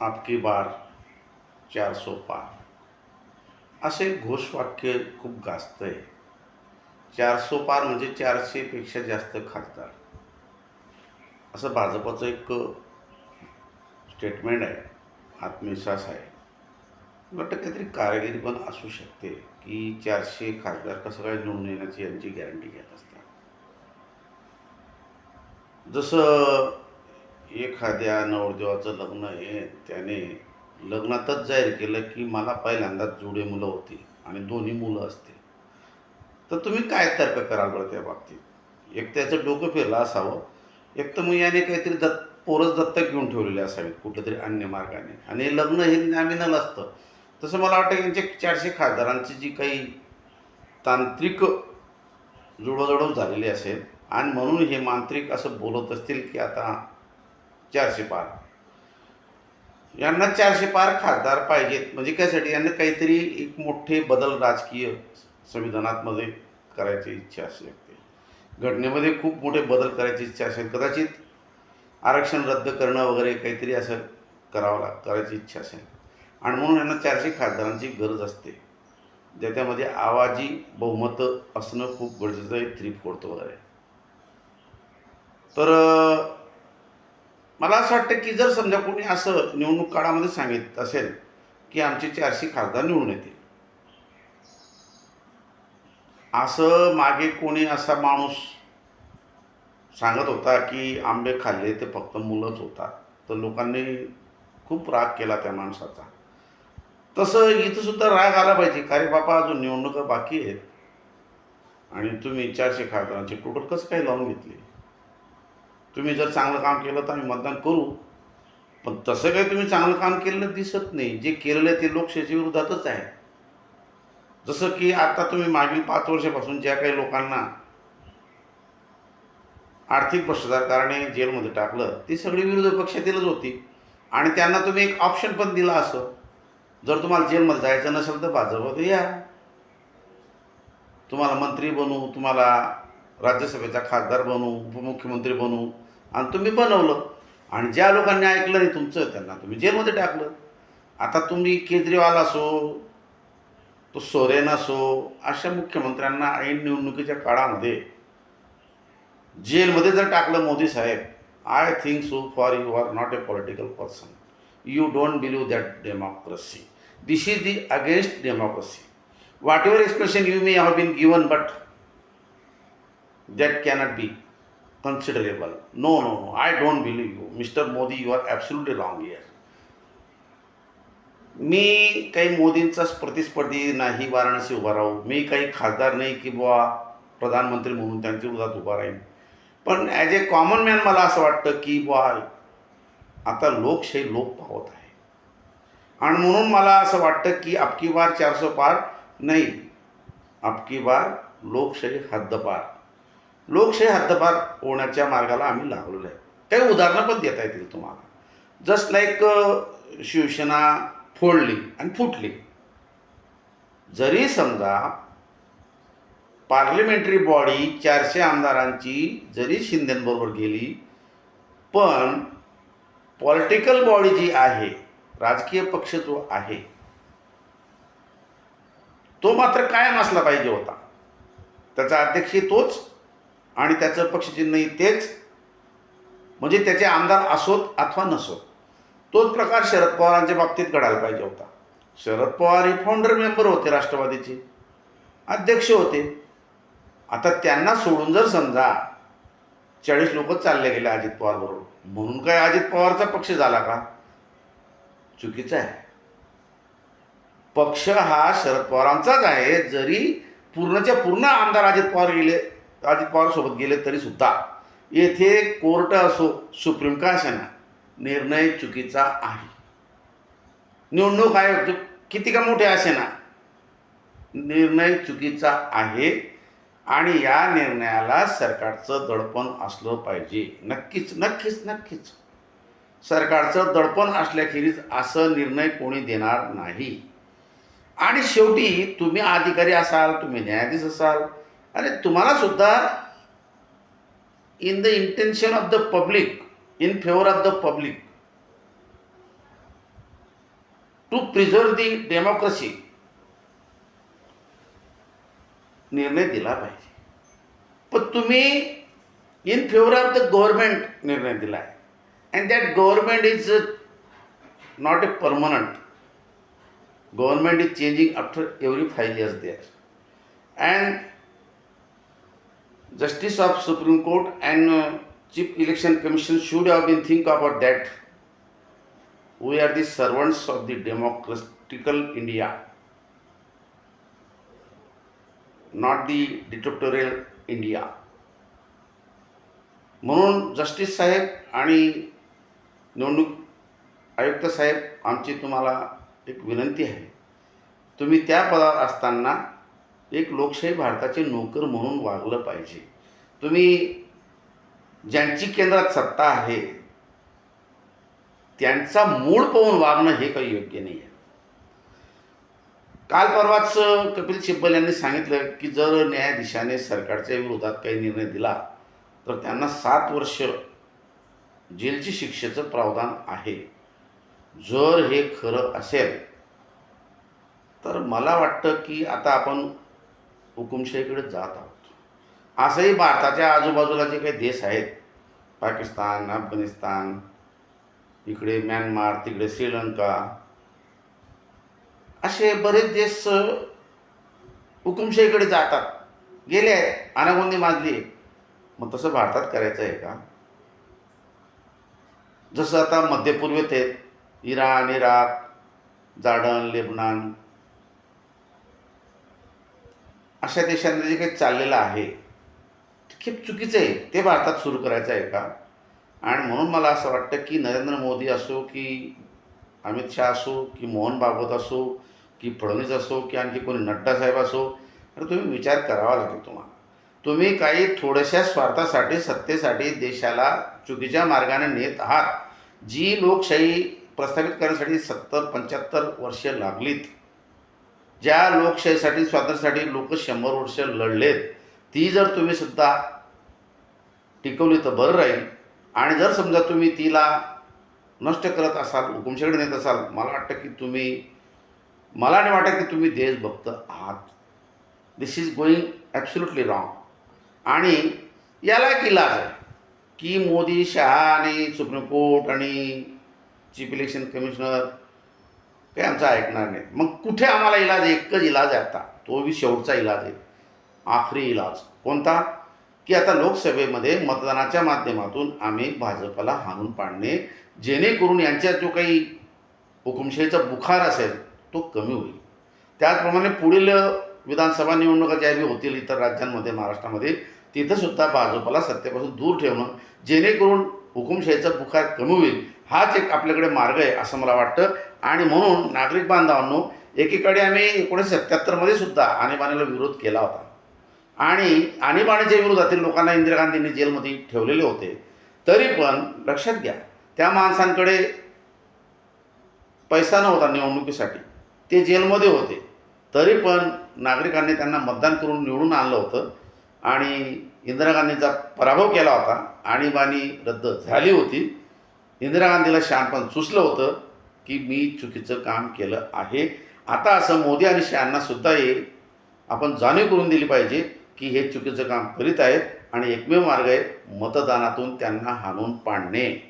आपकी बार चार सो पार। असे घोषवाक्य खूप गाजतं आहे चारसो पार म्हणजे चारशेपेक्षा जास्त खासदार. असं भाजपाचं एक स्टेटमेंट आहे. आत्मविश्वास आहे. वाटतं काहीतरी कारागिरी पण असू शकते की चारशे खासदार कसं काय निवडून येण्याची यांची गॅरंटी घेत असतात. जसं एखाद्या नवरदेवाचं लग्न हे त्याने लग्नातच जाहीर केलं की मला पहिल्यांदाच जुडे मुलं होती आणि दोन्ही मुलं असतील. तर तुम्ही काय तर्क कराल बरं त्या बाबतीत? एक त्याचं डोकं फिरलं असावं. एक तर मग याने काहीतरी दत्त पोरच दत्तक घेऊन ठेवलेले असावेत कुठेतरी अन्य मार्गाने. आणि हे लग्न हे नॅमिनल असतं. तसं मला वाटतं यांच्या चारशे खासदारांची जी काही तांत्रिक जुळवाजुळव झालेली असेल आणि म्हणून हे मांत्रिक असं बोलत असतील की आता चारशे पार. यांना चारशे पार खासदार पाहिजेत. म्हणजे कायसाठी यांना काहीतरी एक मोठे बदल राजकीय संविधानातमध्ये करायची इच्छा असू शकते घटनेमध्ये खूप मोठे बदल करायची इच्छा असेल. कदाचित आरक्षण रद्द करणं वगैरे काहीतरी असं करावं लाग करायची इच्छा असेल. आणि म्हणून यांना चारशे खासदारांची गरज असते. ज्याच्यामध्ये आवाजी बहुमत असणं खूप गरजेचं आहे. थ्री फोर्थ वगैरे. तर मला असं वाटतं की जर समजा कोणी असं निवडणूक काळामध्ये सांगित असेल की आमचे चारशे खासदार निवडून येतील. असं मागे कोणी असा माणूस सांगत होता की आंबे खाल्ले ते फक्त मुलंच होतात. तर लोकांनी खूप राग केला त्या माणसाचा. तसं इथं सुद्धा राग आला पाहिजे का रे बापा अजून निवडणुका बाकी आहेत. आणि तुम्ही चारशे खासदारांचे टोटल कसं काय लावून घेतले? तुम्ही जर चांगलं काम केलं तर आम्ही मतदान करू. पण तसं काही तुम्ही चांगलं काम केलेलं दिसत नाही. जे केलेलं आहे ते लोकशाहीच्या विरोधातच आहे. जसं की आता तुम्ही मागील पाच वर्षापासून ज्या काही लोकांना आर्थिक भ्रष्टाचाराने जेलमध्ये टाकलं ती सगळी विरोधी पक्षातीलच होती. आणि त्यांना तुम्ही एक ऑप्शन पण दिला असं. जर तुम्हाला जेलमध्ये जायचं नसेल तर भाजपमध्ये या. तुम्हाला मंत्री बनू तुम्हाला राज्यसभेचा खासदार बनू उपमुख्यमंत्री बनू. आणि तुम्ही बनवलं. आणि ज्या लोकांनी ऐकलं नाही तुमचं त्यांना तुम्ही जेलमध्ये टाकलं. आता तुम्ही केजरीवाल असो तो सोरेन असो अशा मुख्यमंत्र्यांना ऐन निवडणुकीच्या काळामध्ये जेलमध्ये जर टाकलं मोदी साहेब I think so for you are not a political person you don't believe that democracy this is the against democracy whatever expression you may have been given but that cannot be considerable. No, no, no. I don't believe you. Mr. Modi, you are absolutely wrong here. मी काही मोदींचा प्रतिस्पर्धी नाही वाराणसी उभा राहू मी काही खासदार नाही की बुवा प्रधानमंत्री म्हणून त्यांच्या विरोधात उभा राहीन पण ॲज ए कॉमन मॅन मला असं वाटतं की बुवा आता लोकशाही लोक पावत आहे आणि म्हणून मला असं वाटतं की अबकी बार चारसो पार नाही अबकी बार लोकशाही हद्दपार लोकशाही हद्दपार होण्याच्या मार्गाला आम्ही लागलेलो आहे. काही उदाहरणं पण देता येतील तुम्हाला. जस्ट लाईक शिवसेना फोडली आणि फुटली. जरी समजा पार्लिमेंटरी बॉडी चारशे आमदारांची जरी शिंदेबरोबर गेली पण पॉलिटिकल बॉडी जी आहे राजकीय पक्ष जो आहे तो मात्र कायम असला पाहिजे होता. त्याचा अध्यक्ष तोच आणि त्याचं पक्षचिन्हही तेच म्हणजे त्याचे आमदार असोत अथवा नसोत तोच प्रकार शरद पवारांच्या बाबतीत घडायला पाहिजे होता. शरद पवार हे फाउंडर मेंबर होते राष्ट्रवादीचे अध्यक्ष होते. आता त्यांना सोडून जर समजा चाळीस लोक चालले गेले अजित पवार बरोबर म्हणून काय अजित पवारचा पक्ष झाला का? चुकीचा आहे. पक्ष हा शरद पवारांचाच आहे जरी पूर्णच्या पूर्ण आमदार अजित पवार गेले अजित पवारसोबत गेले तरी सुद्धा. येथे कोर्ट असो सुप्रीम का असेना निर्णय चुकीचा आहे. निवडणूक आयोग किती का मोठे असेना निर्णय चुकीचा आहे आणि या निर्णयाला सरकारचं दडपण असलं पाहिजे. नक्कीच नक्कीच नक्कीच. सरकारचं दडपण असल्याखेरीज असं निर्णय कोणी देणार नाही. आणि शेवटी तुम्ही अधिकारी असाल तुम्ही न्यायाधीश असाल अरे तुम्हाला सुद्धा in the intention of the public in favour of the public to preserve the democracy निर्णय दिला पाहिजे. पण तुम्ही in favour of the government निर्णय दिला आहे and that government is not a permanent government is changing after every five years there and justice of supreme court and uh, chief election commission should have been think about that we are the servants of the democratical india not the dictatorial india म्हणून justice साहेब आणि निवडणूक आयुक्त साहेब आमची तुम्हाला एक विनंती आहे तुम्ही त्या पदावर असताना एक लोकशाही भारताचे नोकर म्हणून वागलं पाहिजे. तुम्ही ज्यांची केंद्रात सत्ता आहे त्यांचा मूळ पाहून वागणं हे काही योग्य नाही आहे काल परवाच कपिल सिब्बल यांनी सांगितलं की जर न्यायाधीशाने सरकारच्या विरोधात काही निर्णय दिला तर त्यांना सात वर्ष जेलची शिक्षेचं प्रावधान आहे. जर हे खरं असेल तर मला वाटतं की आता आपण हुकुमशाहीकडे जात आहोत. असंही भारताच्या आजूबाजूला जे काही देश आहेत पाकिस्तान अफगाणिस्तान इकडे म्यानमार तिकडे श्रीलंका असे बरेच देश हुकुमशाहीकडे जातात. गेले आहेत अनागोंदी माजली मग तसं भारतात करायचं आहे का? जसं आता मध्यपूर्वेत आहेत इराण इराक जार्डन लेबनान अशा देशांमध्ये जे काही चाललेलं आहे ते खूप चुकीचं आहे. ते भारतात सुरू करायचं आहे का? आणि म्हणून मला असं वाटतं की नरेंद्र मोदी असो की अमित शहा असो की मोहन भागवत असो की फडणवीस असो की आणखी कोणी नड्डा साहेब असो तर तुम्ही विचार करावा लागेल तुम्हाला. तुम्ही काही थोड्याशा स्वार्थासाठी सत्तेसाठी देशाला चुकीच्या मार्गाने नेत आहात. जी लोकशाही प्रस्थापित करण्यासाठी सत्तर पंच्याहत्तर वर्षे लागलीत ज्या लोकशाहीसाठी स्वातंत्र्यासाठी लोक शंभर वर्ष लढलेत ती जर तुम्ही सुद्धा टिकवली तर बरं राहील. आणि जर समजा तुम्ही तिला नष्ट करत असाल हुकुमशाकडे नेत असाल मला वाटतं की तुम्ही मला नाही वाटत की तुम्ही देशभक्त आहात. This is going absolutely wrong आणि याला एक इलाज आहे की मोदी शहा आणि सुप्रीम कोर्ट आणि चीफ इलेक्शन कमिशनर काही आमचं ऐकणार नाही. मग कुठे आम्हाला इलाज आहे? एकच इलाज आहे आता. तो बी शेवटचा इलाज आहे. आखरी इलाज. कोणता? की आता लोकसभेमध्ये मतदानाच्या माध्यमातून आम्ही भाजपला हाणून पाडणे जेणेकरून यांच्या जो काही हुकुमशाहीचा बुखार असेल तो कमी होईल. त्याचप्रमाणे पुढील विधानसभा निवडणुका ज्या बी होतील इतर राज्यांमध्ये महाराष्ट्रामध्ये तिथंसुद्धा भाजपला सत्तेपासून दूर ठेवणं जेणेकरून हुकुमशाहीचा बुखार कमी होईल हाच एक आपल्याकडे मार्ग आहे असं मला वाटतं. आणि म्हणून नागरिक बांधवांनो एकीकडे आम्ही एकोणीसशे सत्त्याहत्तरमध्ये सुद्धा आणीबाणीला विरोध केला होता. आणि आणीबाणीच्या विरोधातील लोकांना इंदिरा गांधींनी जेलमध्ये ठेवलेले होते. तरी पण लक्षात घ्या त्या माणसांकडे पैसा नव्हता निवडणुकीसाठी. ते जेलमध्ये होते. तरी पण नागरिकांनी त्यांना मतदान करून निवडून आणलं होतं. आणि इंदिरा गांधींचा पराभव केला होता. आणीबाणी रद्द झाली होती. इंदिरा गांधीला शहाणपण सुचलं होतं. की मी चुकीचं काम केलं आहे. आता असं मोदी आणि शहांना सुद्धा हे आपण जाणीव करून दिली पाहिजे की हे चुकीचं काम करीत आहेत आणि एकमेव मार्ग आहे मतदानातून त्यांना हाणून पाडणे.